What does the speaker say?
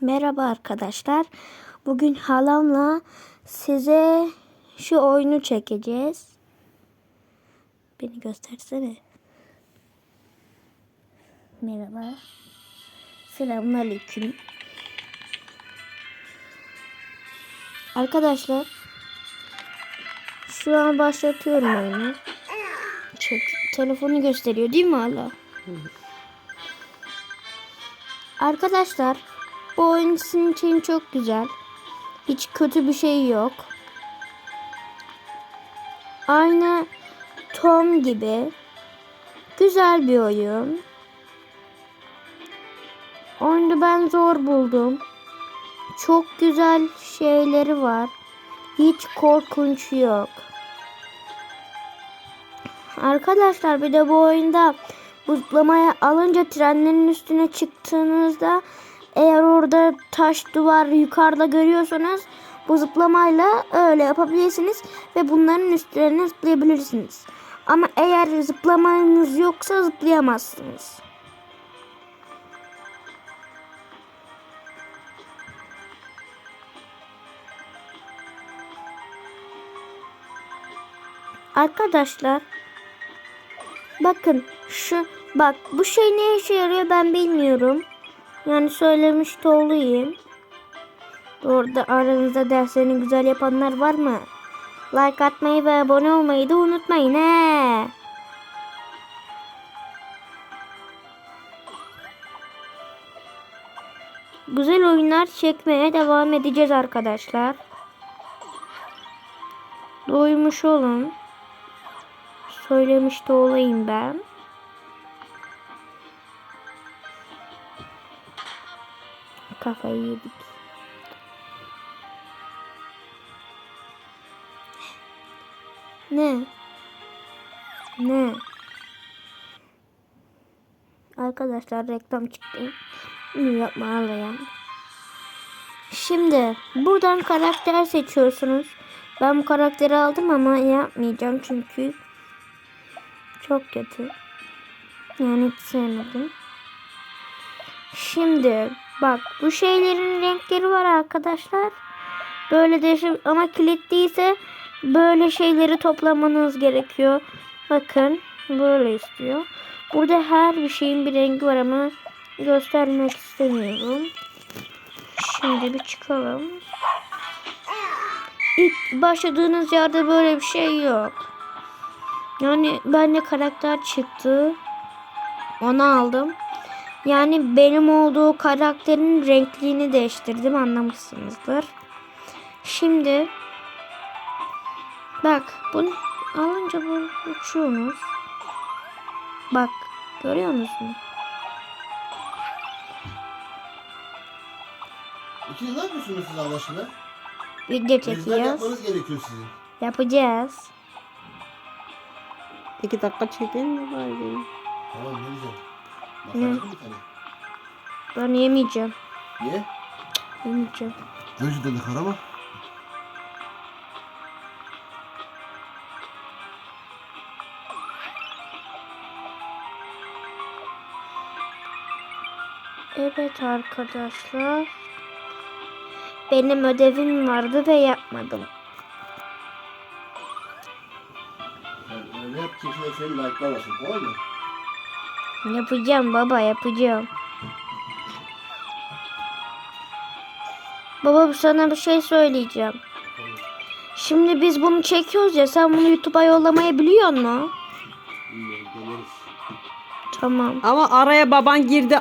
Merhaba arkadaşlar. Bugün halamla size şu oyunu çekeceğiz. Beni göstersene. Merhaba. Selamünaleyküm. Arkadaşlar şu an başlatıyorum oyunu. Çek, telefonu gösteriyor değil mi hala? Arkadaşlar bu oyun için çok güzel. Hiç kötü bir şey yok. Aynı Tom gibi güzel bir oyun. Oyunu ben zor buldum. Çok güzel şeyleri var. Hiç korkunç yok. Arkadaşlar bir de bu oyunda bu zıplamaya alınca trenlerin üstüne çıktığınızda eğer orada taş duvar yukarıda görüyorsanız bu zıplamayla öyle yapabilirsiniz ve bunların üstlerine zıplayabilirsiniz. Ama eğer zıplamanız yoksa zıplayamazsınız. Arkadaşlar bakın şu bak bu şey ne işe yarıyor ben bilmiyorum. Yani söylemiş de olayım. Orada aranızda derslerini güzel yapanlar var mı? Like atmayı ve abone olmayı da unutmayın he. Güzel oyunlar çekmeye devam edeceğiz arkadaşlar. Doymuş olun. Söylemiş de olayım ben. Kafayı yedik. Ne? Ne? Arkadaşlar reklam çıktı. Bunu yapma ağlayan. Şimdi buradan karakter seçiyorsunuz. Ben bu karakteri aldım ama yapmayacağım çünkü çok kötü. Yani hiç sevmedim. Şimdi bak bu şeylerin renkleri var arkadaşlar. Böyle değişim ama kilitliyse böyle şeyleri toplamanız gerekiyor. Bakın böyle istiyor. Burada her bir şeyin bir rengi var ama göstermek istemiyorum. Şimdi bir çıkalım. İlk başladığınız yerde böyle bir şey yok. Yani bende karakter çıktı. Onu aldım. Yani benim olduğu karakterin renkliğini değiştirdim anlamışsınızdır. Şimdi bak bunu alınca bu uçuyorsunuz. Bak görüyor musun? İkiniz ne yapıyorsunuz siz Allah aşkına? Video çekiyoruz. yapmanız gerekiyor sizin. Yapacağız. İki dakika çekelim mi bari? Tamam bir tane. Ben yemeyeceğim. Niye? Yemeyeceğim. Gözü dedik ama. Evet arkadaşlar. Benim ödevim vardı ve yapmadım. Yani öyle yap kimse de seni like'lamasın tamam mı? Yapacağım baba yapacağım. Baba sana bir şey söyleyeceğim. Şimdi biz bunu çekiyoruz ya sen bunu YouTube'a yollamayı biliyor musun? Tamam. Ama araya baban girdi